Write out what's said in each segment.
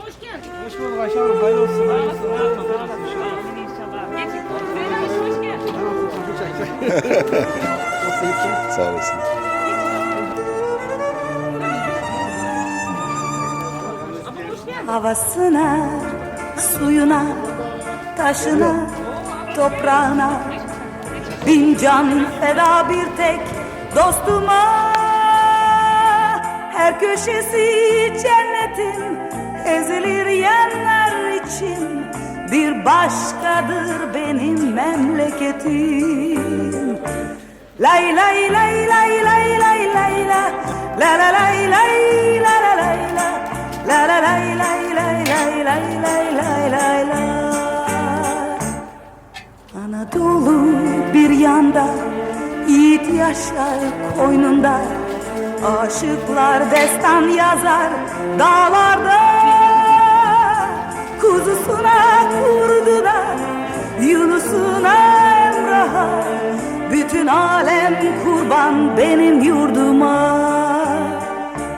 Hoş geldin. Hoş bulduk Ayşe Hanım. Hayırlı olsun. Hayırlı olsun. Gerçekten oturuyor. Hoş geldin. Sağ olasın. Havasına, suyuna, taşına, toprağına Bin can feda bir tek dostuma Her köşesi cennetin ezilir yerler için Bir başkadır benim memleketim Lay lay lay lay lay lay lay la La la lay lay la la lay la La la lay lay lay lay lay lay lay lay la Anadolu bir yanda Yiğit yaşar koynunda Aşıklar destan yazar dağlarda Kuzusuna kurdu da Emrah'a Bütün alem kurban benim yurduma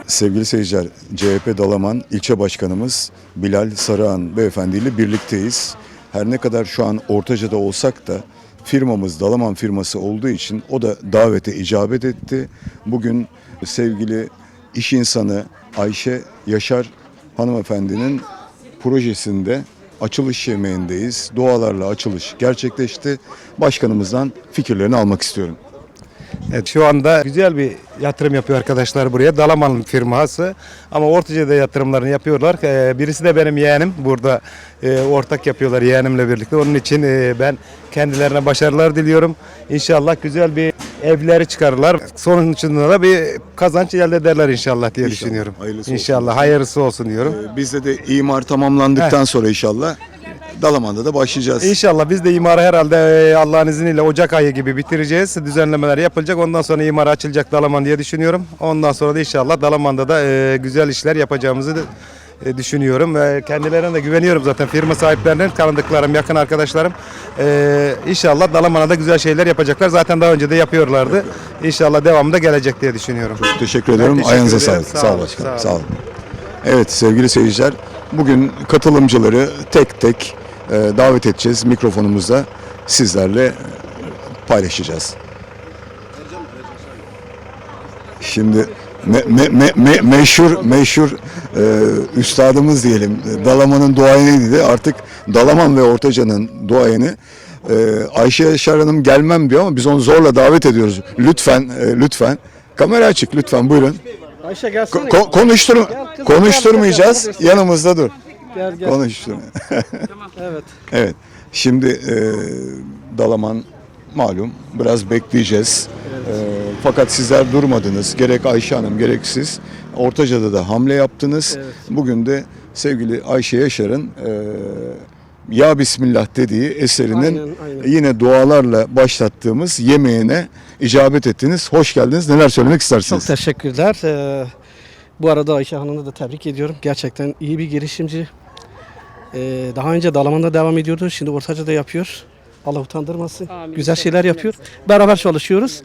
Sevgili seyirciler, CHP Dalaman ilçe başkanımız Bilal Sarıhan beyefendi ile birlikteyiz. Her ne kadar şu an Ortaca'da olsak da firmamız Dalaman firması olduğu için o da davete icabet etti. Bugün sevgili iş insanı Ayşe Yaşar hanımefendinin projesinde açılış yemeğindeyiz. Dualarla açılış gerçekleşti. Başkanımızdan fikirlerini almak istiyorum. Evet, şu anda güzel bir yatırım yapıyor arkadaşlar buraya. Dalaman firması ama Ortaca'da yatırımlarını yapıyorlar. Ee, Birisi de benim yeğenim. Burada e, ortak yapıyorlar yeğenimle birlikte. Onun için e, ben kendilerine başarılar diliyorum. İnşallah güzel bir evleri çıkarırlar. Sonucunda da bir kazanç elde ederler inşallah diye İnşallah. düşünüyorum. Hayırlısı olsun. inşallah hayırlısı olsun diyorum. Ee, Bizde de imar tamamlandıktan sonra inşallah Dalaman'da da başlayacağız. İnşallah biz de imarı herhalde e, Allah'ın izniyle Ocak ayı gibi bitireceğiz. Düzenlemeler yapılacak. Ondan sonra imar açılacak Dalaman diye düşünüyorum. Ondan sonra da inşallah Dalaman'da da e, güzel işler yapacağımızı e, düşünüyorum. Ve kendilerine de güveniyorum zaten. Firma sahiplerinin tanıdıklarım, yakın arkadaşlarım. E, inşallah Dalaman'a da güzel şeyler yapacaklar. Zaten daha önce de yapıyorlardı. İnşallah devamı da gelecek diye düşünüyorum. Teşekkür ederim. teşekkür Ayağınıza sağlık. Sağ Sağ, ol olun, başkanım. sağ Sağ olun. olun. Evet sevgili seyirciler, bugün katılımcıları tek tek davet edeceğiz. Mikrofonumuzda sizlerle paylaşacağız. Şimdi me, me, me, me- meşhur meşhur e, üstadımız diyelim. Dalaman'ın duayeniydi. Artık Dalaman ve Ortaca'nın duayeni e, Ayşe Yaşar Hanım gelmem diyor ama biz onu zorla davet ediyoruz. Lütfen e, lütfen. Kamera açık lütfen buyurun. Ayşe gelsene. Ko- ko- konuştur konuşturmayacağız. Yanımızda dur. Gel gel. Konuştur. Evet. evet. Şimdi e, Dalaman malum biraz bekleyeceğiz. E, fakat sizler durmadınız. Gerek Ayşe Hanım gerek siz Ortaca'da da hamle yaptınız. Evet. Bugün de sevgili Ayşe Yaşar'ın e, Ya Bismillah dediği eserinin Aynen, aynen. yine dualarla başlattığımız yemeğine icabet ettiniz. Hoş geldiniz. Neler söylemek istersiniz? Çok teşekkürler. Ee, bu arada Ayşe Hanım'ı da tebrik ediyorum. Gerçekten iyi bir girişimci. Ee, daha önce Dalaman'da devam ediyordu. Şimdi Ortaca'da yapıyor. Allah utandırmasın. Amin. Güzel şeyler yapıyor. Beraber çalışıyoruz.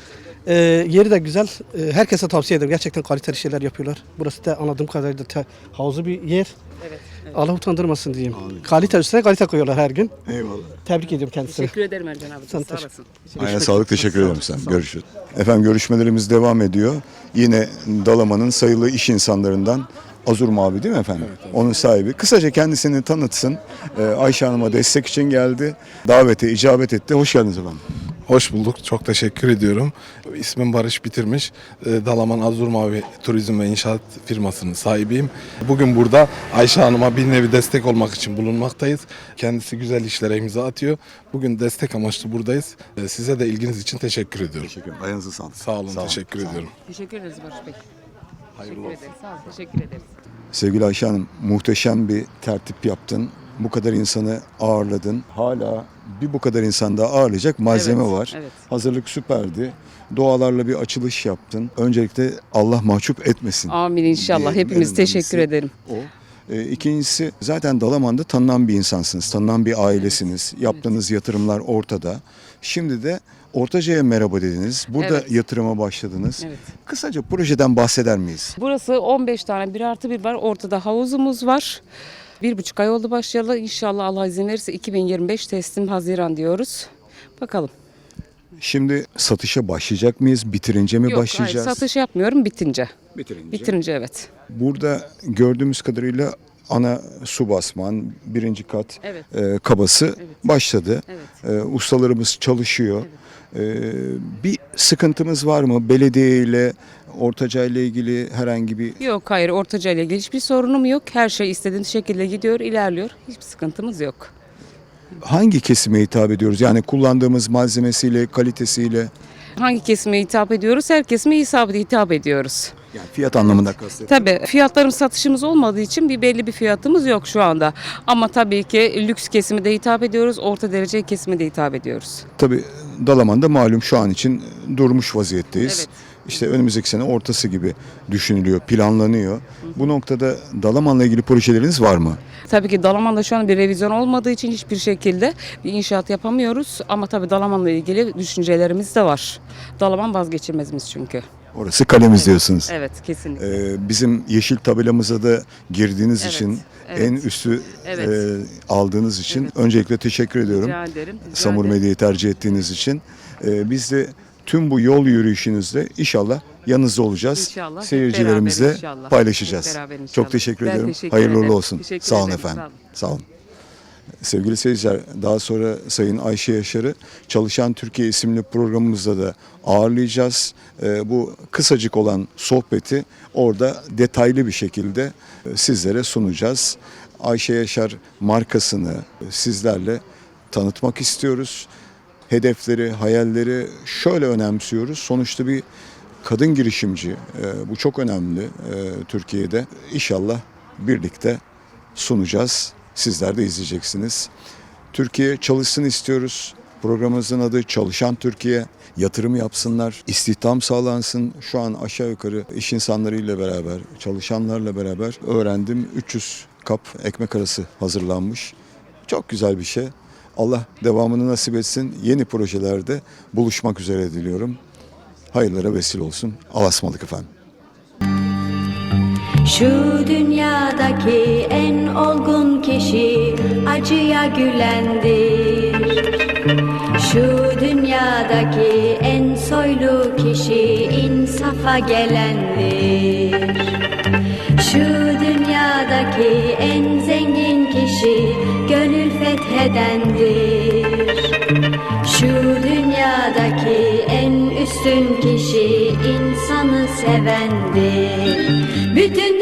Ee, yeri de güzel. Ee, herkese tavsiye ederim. Gerçekten kaliteli şeyler yapıyorlar. Burası da anladığım kadarıyla te, havuzu bir yer. Evet. evet. Allah utandırmasın diyeyim. Kalite üstüne kalite koyuyorlar her gün. Eyvallah. Tebrik ediyorum kendisini. Teşekkür ederim Ercan abi. Sen Sağ teşekkür- olasın. Aynen sağlık teşekkür ederim sen. Görüşürüz. Efendim görüşmelerimiz devam ediyor. Yine Dalaman'ın sayılı iş insanlarından Azur Mavi değil mi efendim? Onun sahibi. Kısaca kendisini tanıtsın. Ee, Ayşe Hanım'a destek için geldi. Davete icabet etti. Hoş geldiniz efendim. Hoş bulduk. Çok teşekkür ediyorum. İsmim Barış Bitirmiş. Ee, Dalaman Azur Mavi Turizm ve İnşaat firmasının sahibiyim. Bugün burada Ayşe Hanım'a bir nevi destek olmak için bulunmaktayız. Kendisi güzel işlere imza atıyor. Bugün destek amaçlı buradayız. Ee, Size de ilginiz için teşekkür ediyorum. Teşekkür ederim. Ayağınıza sağlık. Sağ olun, teşekkür ediyorum. Teşekkür ederiz Barış Bey. Hayırlı Teşekkür olsun. ederiz. Sağ ol. Teşekkür ederiz. Sevgili Ayşe Hanım muhteşem bir tertip yaptın. Bu kadar insanı ağırladın. Hala bir bu kadar insan daha ağırlayacak malzeme Evet, var. evet. Hazırlık süperdi. Dualarla bir açılış yaptın. Öncelikle Allah mahcup etmesin. Amin inşallah. Diyelim, Hepimiz teşekkür önemlisi ederim. O. E, ikincisi zaten Dalaman'da tanınan bir insansınız. Tanınan bir ailesiniz. Yaptığınız yatırımlar ortada. Şimdi de Ortaca'ya merhaba dediniz. Burada Evet. yatırıma başladınız. Evet. Kısaca projeden bahseder miyiz? Burası 15 tane bir artı bir var. Ortada havuzumuz var. Bir buçuk ay oldu başlayalı. İnşallah Allah izin verirse 2025 teslim Haziran diyoruz. Bakalım. Şimdi satışa başlayacak mıyız? Bitirince mi Yok, hayır, başlayacağız? satış yapmıyorum bitince. Bitirince. Bitirince evet. Burada gördüğümüz kadarıyla ana su basman, birinci kat Evet. e, kabası başladı. Evet. E, ustalarımız çalışıyor. E, bir sıkıntımız var mı? Belediye ile Ortaca ile ilgili herhangi bir Yok hayır Ortaca ile ilgili hiçbir sorunum yok. Her şey istediğim şekilde gidiyor, ilerliyor. Hiçbir sıkıntımız yok. Hangi kesime hitap ediyoruz? Yani kullandığımız malzemesiyle, kalitesiyle Hangi kesime hitap ediyoruz? Her kesime hitap, hitap ediyoruz. yani fiyat anlamında kastediyorum. Tabii fiyatlarımız satışımız olmadığı için bir belli bir fiyatımız yok şu anda. Ama tabii ki lüks kesime de hitap ediyoruz, orta derece kesime de hitap ediyoruz. Tabii Dalaman'da malum şu an için durmuş vaziyetteyiz. Evet. İşte önümüzdeki sene ortası gibi düşünülüyor, planlanıyor. Bu noktada Dalaman'la ilgili projeleriniz var mı? Tabii ki Dalaman'da şu an bir revizyon olmadığı için hiçbir şekilde bir inşaat yapamıyoruz. Ama tabii Dalaman'la ilgili düşüncelerimiz de var. Dalaman vazgeçilmezimiz çünkü. Orası kalemiz diyorsunuz. Evet kesinlikle. Ee, bizim yeşil tabelamıza da girdiğiniz Evet, için evet. en üstü Evet. e, aldığınız için Evet. öncelikle teşekkür ediyorum. Rica ederim. rica Samur. Medya'yı tercih ettiğiniz için. Ee, biz de tüm bu yol yürüyüşünüzde inşallah yanınızda olacağız. İnşallah. Seyircilerimizle inşallah. paylaşacağız. Çok teşekkür Ben ederim. teşekkür Hayırlı ederim. olsun. Teşekkür Sağ olun ederim, efendim. sağ olun. Sağ olun. Sevgili seyirciler, daha sonra Sayın Ayşe Yaşar'ı Çalışan Türkiye isimli programımızda da ağırlayacağız. Ee, bu kısacık olan sohbeti orada detaylı bir şekilde e, sizlere sunacağız. Ayşe Yaşar markasını sizlerle tanıtmak istiyoruz. Hedefleri, hayalleri şöyle önemsiyoruz. Sonuçta bir kadın girişimci. Ee, bu çok önemli e, Türkiye'de. İnşallah birlikte sunacağız. Sizler de izleyeceksiniz. Türkiye çalışsın istiyoruz. Programımızın adı Çalışan Türkiye. Yatırım yapsınlar, istihdam sağlansın. Şu an aşağı yukarı iş insanlarıyla beraber, çalışanlarla beraber öğrendim. 300 kap ekmek arası hazırlanmış. Çok güzel bir şey. Allah devamını nasip etsin. Yeni projelerde buluşmak üzere diliyorum. Hayırlara vesile olsun. Alasmalık efendim. Şu dünyadaki en olgun kişi acıya gülendir. Şu dünyadaki en soylu kişi insafa gelendir. Fethedendir. Şu dünyadaki en üstün kişi insanı sevendir. Bütün